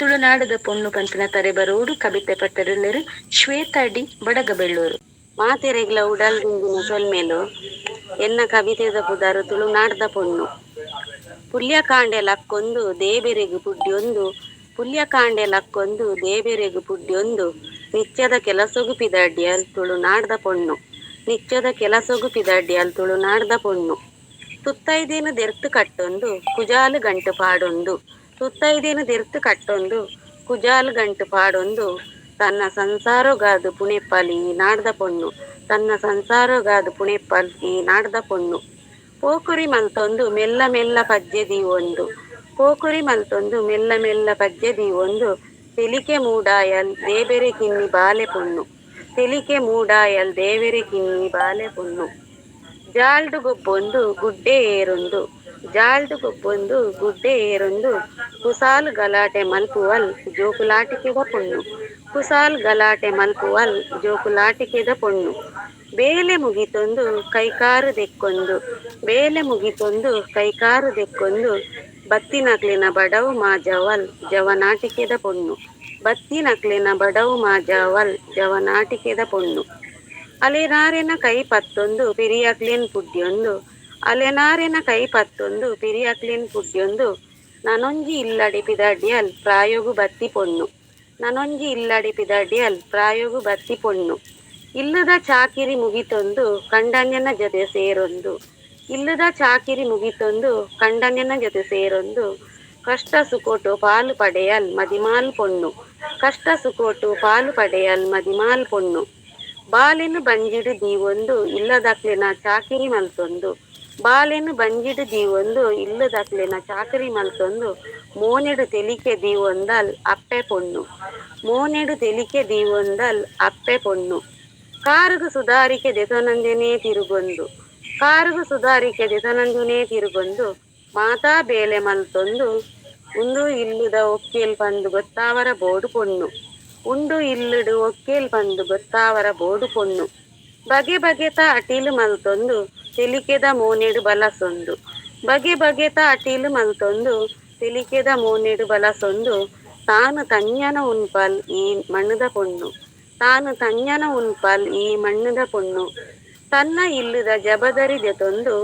ತುಳುನಾಡದ ಪೊಣ್ಣು ಕಂತಿನ ತರೆ ಬರೋಡು ಕವಿತೆ ಪಟ್ಟರೆಲ್ಲರು ಶ್ವೇತಾಡಿ ಬಡಗಬೆಳ್ಳೂರು. ಮಾತೆರೆಗ್ಲ ಉಡಲ್ದಿಂದಿನ ಸೊಲ್ಮೆಲು ಎನ್ನ ಕವಿತೆದ ಪುದಾರು ತುಳುನಾಡದ ಪೊಣ್ಣು ಪುಲ್ಯಕಾಂಡೆ ಲಕ್ಕೊಂದು ದೇಬೆರೆಗು ಪುಡ್ಯೊಂದು, ಪುಲ್ಯಕಾಂಡೆ ಲಕ್ಕೊಂದು ದೇಬೆರೆಗು ಪುಡ್ಯೊಂದು, ನಿತ್ಯದ ಕೆಲಸೊಗು ಪಿದಡ್ಯಲ್ ತುಳುನಾಡದ ಪೊಣ್ಣು ನಿತ್ಯದ ಕೆಲಸೊಗು ಪಿದಡ್ಯಲ್ ತುಳುನಾಡದ ಪೊಣ್ಣು ತುತ್ತೈದೇನು ದೆರ್ತು ಕಟ್ಟೊಂದು, ಕುಜಾಲು ಗಂಟು ಪಾಡೊಂದು. ತುತ್ತೈದೇನು ದಿರ್ತು ಕಟ್ಟೊಂದು, ಕುಜಾಲ್ ಗಂಟು ಪಾಡೊಂದು, ತನ್ನ ಸಂಸಾರಗಾದು ಪುಣೆಪ್ಪಲ್ ನಾಡ್ದ ಪೊಣ್ಣು, ತನ್ನ ಸಂಸಾರಗಾದು ಪುಣೆಪ್ಪಲ್ ನಾಡ್ದ ಪೊಣ್ಣು. ಪೋಕುರಿ ಮಲ್ತೊಂದು ಮೆಲ್ಲ ಮೆಲ್ಲ ಪಜ್ಜೆದಿ ಒಂದು ಪೋಕುರಿ ಮಲ್ತೊಂದು ಮೆಲ್ಲ ಮೆಲ್ಲ ಪಜ್ಜೆದಿ ಒಂದು ತೆಲಿಕೆ ಮೂಡಾಯಲ್ ದೇಬೆರೆ ಕಿನ್ನಿ ಬಾಲೆ ಪೊಣ್ಣು, ತೆಲಿಕೆ ಮೂಡಾಯಲ್ ದೇವೆರೆ ಕಿನ್ನಿ ಬಾಲೆ ಪೊಣ್ಣು. ಜಾಲ್ಡು ಗೊಬ್ಬೊಂದು, ಗುಡ್ಡೆ ಏರೊಂದು ಜಾಲ್ಡು ಗೊಬ್ಬೊಂದು, ಗುಡ್ಡೆ ಏರೊಂದು, ಕುಸಾಲ್ ಗಲಾಟೆ ಮಲ್ಪುವಲ್ ಜೋಕುಲಾಟಿಕೆದ ಪೊಣ್ಣು. ಕುಸಾಲ್ ಗಲಾಟೆ ಮಲ್ಪುವಲ್ ಜೋಕುಲಾಟಿಕೆದ ಪೊಣ್ಣು. ಬೇಲೆ ಮುಗಿತೊಂದು ಕೈಕಾರು ದೆಕ್ಕೊಂದು. ಬೇಲೆ ಮುಗಿತೊಂದು ಕೈಕಾರು ದೆಕ್ಕೊಂದು. ಬತ್ತಿನಕ್ಲಿನ ಬಡವು ಮಾಜವಲ್ ಜವನಾಟಿಕೆದ ಪೊಣ್ಣು. ಬತ್ತಿನಕ್ಲಿನ ಬಡವು ಮಾಜವಲ್ ಜವನಾಟಿಕೆದ ಪೊಣ್ಣು. ಅಲೆನಾರಿನ ಕೈ ಪತ್ತೊಂದು ಪಿರಿಯಕ್ಲಿನ್ ಪುಡ್ಯೊಂದು. ಅಲೆನಾರಿನ ಕೈ ಪತ್ತೊಂದು ಪಿರಿಯಕ್ಲಿನ್ ಪುಡ್ಯೊಂದು ನನೊಂಜಿ ಇಲ್ಲಡಿ ಪಿದಡ್ಯಲ್ ಪ್ರಾಯೋಗು ಬತ್ತಿ ಪೊಣ್ಣು. ನನೊಂಜಿ ಪಿದಡ್ಯಲ್ ಪ್ರಾಯೋಗು ಬತ್ತಿ ಪೊಣ್ಣು. ಇಲ್ಲದ ಚಾಕಿರಿ ಮುಗಿತೊಂದು, ಕಂಡನ್ಯನ ಜೊತೆ ಸೇರೊಂದು. ಇಲ್ಲದ ಚಾಕಿರಿ ಮುಗಿತೊಂದು, ಕಂಡನ್ಯನ ಜೊತೆ ಸೇರೊಂದು. ಕಷ್ಟ ಸುಕೋಟು ಪಾಲು ಪಡೆಯಲ್ ಮದಿಮಾಲ್ ಪೊಣ್ಣು. ಕಷ್ಟ ಸುಕೋಟು ಪಾಲು ಪಡೆಯಲ್ ಮದಿಮಾಲ್ ಪೊಣ್ಣು. ಬಾಲಿನ ಬಂಜಿಡು ದೀವೊಂದು, ಇಲ್ಲದಕ್ಲಿನ ಚಾಕಿರಿ ಮಲ್ತೊಂದು. ಬಾಲೆನು ಬಂಜಿಡು ದೀವೊಂದು ಇಲ್ಲದಕ್ಲೆನ ಚಾಕರಿ ಮಲ್ತೊಂದು ಮೋನೆಡು ತೆಲಿಕೆ ದೀವೊಂದಲ್ ಅಪ್ಪೆ ಪೊಣ್ಣು. ಮೋನೆಡು ತೆಲಿಕೆ ದೀವೊಂದಲ್ ಅಪ್ಪೆ ಪೊಣ್ಣು. ಕಾರುಗು ಸುಧಾರಿಕೆ ದೆತನಂದನೇ ತಿರುಗೊಂದು. ಕಾರುಗು ಸುಧಾರಿಕೆ ದೆತೊನಂದುನೇ ತಿರುಗೊಂದು. ಮಾತಾ ಬೇಲೆ ಮಲ್ತೊಂದು. ಉಂದು ಇಲ್ಲುದ ಒಕ್ಕೇಲ್ ಬಂದು ಗೊತ್ತಾವರ ಬೋಡು ಪೊಣ್ಣು. ಉಂಡು ಇಲ್ಲುಡು ಒಕ್ಕೇಲ್ ಬಂದು ಗೊತ್ತಾವರ ಬೋಡು ಪೊಣ್ಣು. ಬಗೆ ಬಗೆತ ಅಟೀಲು ಮಲ್ತೊಂದು. ತೆಲಿಕೆದ ಮೋನೆಡು ಬಲಸೊಂದು. ಬಗೆ ಬಗೆತ ಅಟೀಲು ಮಲ್ತೊಂದು. ತೆಲಿಕೆದ ಮೋನೆಡು ಬಲಸೊಂದು. ತಾನು ತನ್ಯನ ಉನ್ಪಲ್ ಈ ಮಣ್ಣದ ಪೊಣ್ಣು. ತಾನು ತನ್ಯನ ಉನ್ಪಲ್ ಈ ಮಣ್ಣದ ಪೊಣ್ಣು. ತನ್ನ ಇಲ್ಲದ ಜಬದರಿ ಜೊತೊಂದು.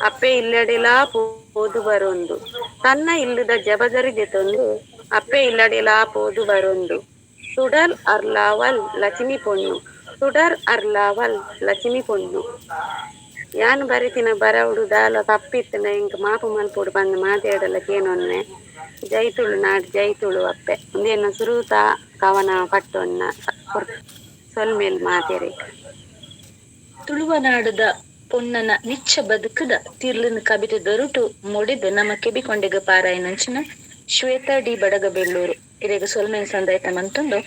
ಅಪ್ಪೆ ಇಲ್ಲಡಿಲಾ ಪೋದು ಬರೊಂದು. ತನ್ನ ಇಲ್ಲದ ಜಬದರಿ ಜೊತೊಂದು. ಅಪ್ಪೆ ಇಲ್ಲಡಿಲಾ ಪೋದು ಬರೊಂದು. ಸುಡಲ್ ಅರ್ಲಾವಲ್ ಲಕ್ಷ್ಮಿ ಪೊಣ್ಣು. ಸುಡರ್ ಅರ್ಲಾವಲ್ ಲಕ್ಷ್ಮಿ ಪೊಣ್ಣು. ಯಾನ್ ಬರಿತಿನ ಬರವುಡು ದಾಲ ತಪ್ಪಿತ್ತಿನ ಇಂಕ ಮಾಪು ಮಲ್ಪುಡು ಬಂದು ಮಾತಾಡಲಕ್ಕೇನೊನ್ನೆ ಜೈತುಳು ನಾಡು ಜೈತುಳು ಅಪ್ಪೆ. ಒಂದೇನು ಸುರೂತ, ಕವನ, ಪಟ್ಟೊನ್ನ ಸೊಲ್ಮೇಲ್ ಮಾತೇರಿ. ತುಳುವನಾಡದ ಪೊನ್ನನ ನಿಚ್ಚ ಬದುಕದ, ತಿರ್ಲಿನ ಕಬಿತು ದೊರುಟು ಮೊಡಿದು ನಮ್ಮ ಕೆಬಿಕೊಂಡೆಗ ಪಾರಾಯಣಂಚಿನ ಶ್ವೇತಾ ಡಿ ಬಡಗಬೆಳ್ಳೂರು ಇದೇಗ ಸೊಲ್ಮೇಲ್ ಸಂದಾಯ್ತ ಮಂತೊಂದು